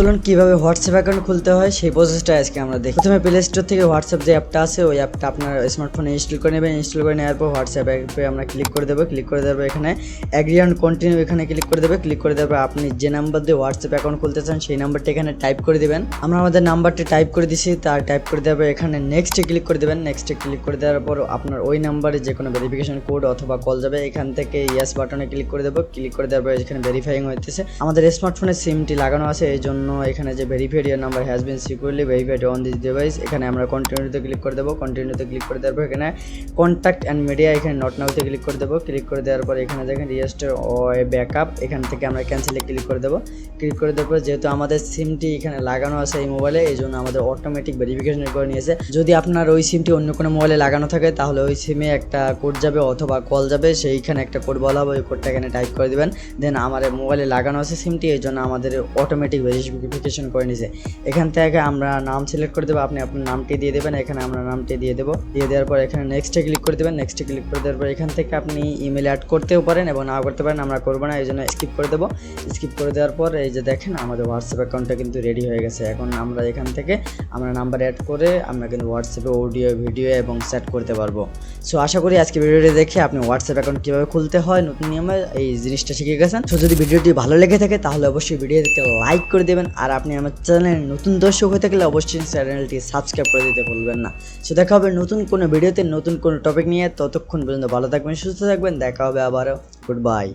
চলুন কীভাবে WhatsApp account খুলতে হয় সেই প্রসেসটা আজকে আমরা দেখি। প্রথমে প্লে স্টোর থেকে হোয়াটসঅ্যাপ যে অ্যাপটা আছে, ওই অ্যাপটা আপনার স্মার্টফোনে ইনস্টল করে নেবেন। ইনস্টল করে নেওয়ার পর হোয়াটসঅ্যাপ অ্যাপে আমরা ক্লিক করে দেবো। ক্লিক করে দেবো এখানে অ্যাগ্রি কন্টিনিউ এখানে ক্লিক করে দেবে। ক্লিক করে দেবে আপনি যে নাম্বার দিয়ে হোয়াটসঅ্যাপ অ্যাকাউন্ট খুলতে চান, সেই নাম্বারটা এখানে টাইপ করে দেবেন। আমরা আমাদের নাম্বারটা টাইপ করে দিছি, তার টাইপ করে দেবে এখানে নেক্সটে ক্লিক করে দেবেন। নেক্সটে ক্লিক করে দেওয়ার পর আপনার ওই নাম্বারে যে কোনো ভেরিফিকেশন কোড অথবা কল যাবে, এখান থেকে ইয়েস বাটনে ক্লিক করে দেবো। ক্লিক করে দেওয়ার পর এখানে ভেরিফাইং হইতেছে। আমাদের স্মার্টফোনে সিমটি লাগানো আছে, এই জন্য এখানে যে verified number has been securely verified on this device এখানে আমরা কন্টিনিউতে ক্লিক করে দেবো কন্টিনিউতে ক্লিক করে দেওয়ার পর এখানে কন্ট্যাক্ট অ্যান্ড মিডিয়া এখানে নট নাউতে ক্লিক করে দেবো ক্লিক করে দেওয়ার পর এখানে দেখেন রিয়েস্টার ও ব্যাকআপ এখান থেকে আমরা ক্যান্সেলে ক্লিক করে দেবো। ক্লিক করে দেওয়ার পর যেহেতু আমাদের সিমটি এখানে লাগানো আছে এই মোবাইলে এই জন্য আমাদের অটোমেটিক ভেরিফিকেশন করে নিয়েছে। যদি আপনার ওই সিমটি অন্য কোনো মোবাইলে লাগানো থাকে, তাহলে ওই সিমে একটা কোড যাবে অথবা কল যাবে, সেইখানে একটা কোড বলা হবে, ওই কোডটা এখানে টাইপ করে দেবেন। দেন আমার মোবাইলে লাগানো আছে সিমটি এই জন্য আমাদের অটোমেটিক ভেরিফিকেশন করে নিয়েছে এখান থেকে আমরা নাম সিলেক্ট করে দেবো, আপনি আপনার নামটি দিয়ে দেবেন, এখানে আমরা নামটি দিয়ে দেবো। দিয়ে দেওয়ার পর এখানে নেক্সটে ক্লিক করে দেবেন নেক্সটে ক্লিক করে দেওয়ার পর এখান থেকে আপনি ইমেল অ্যাড করতেও পারেন এবং নাও করতে পারেন, আমরা করব না এই জন্য স্কিপ করে দেবো। স্কিপ করে দেওয়ার পর এই যে দেখেন, আমাদের হোয়াটসঅ্যাপ অ্যাকাউন্টটা কিন্তু রেডি হয়ে গেছে। এখন আমরা এখান থেকে আমরা নাম্বার অ্যাড করে আমরা কিন্তু হোয়াটসঅ্যাপে অডিও ভিডিও এবং সেট করতে পারব। সো আশা করি আজকে ভিডিওটি দেখে আপনি হোয়াটসঅ্যাপ অ্যাকাউন্ট কীভাবে খুলতে হয়, নতুন নিয়মে এই জিনিসটা শিখে গেছেন। সো যদি ভিডিওটি ভালো লেগে থাকে, তাহলে অবশ্যই ভিডিওটিকে লাইক করে দেবেন আর আপনি আমার চ্যানেলে নতুন দর্শক হয়ে থাকলে অবশ্যই চ্যানেলটি সাবস্ক্রাইব করে দিতে ভুলবেন না। সে দেখা হবে নতুন কোনো ভিডিওতে নতুন কোনো টপিক নিয়ে। ততক্ষণ পর্যন্ত ভালো থাকবেন, সুস্থ থাকবেন। দেখা হবে আবারও। Good bye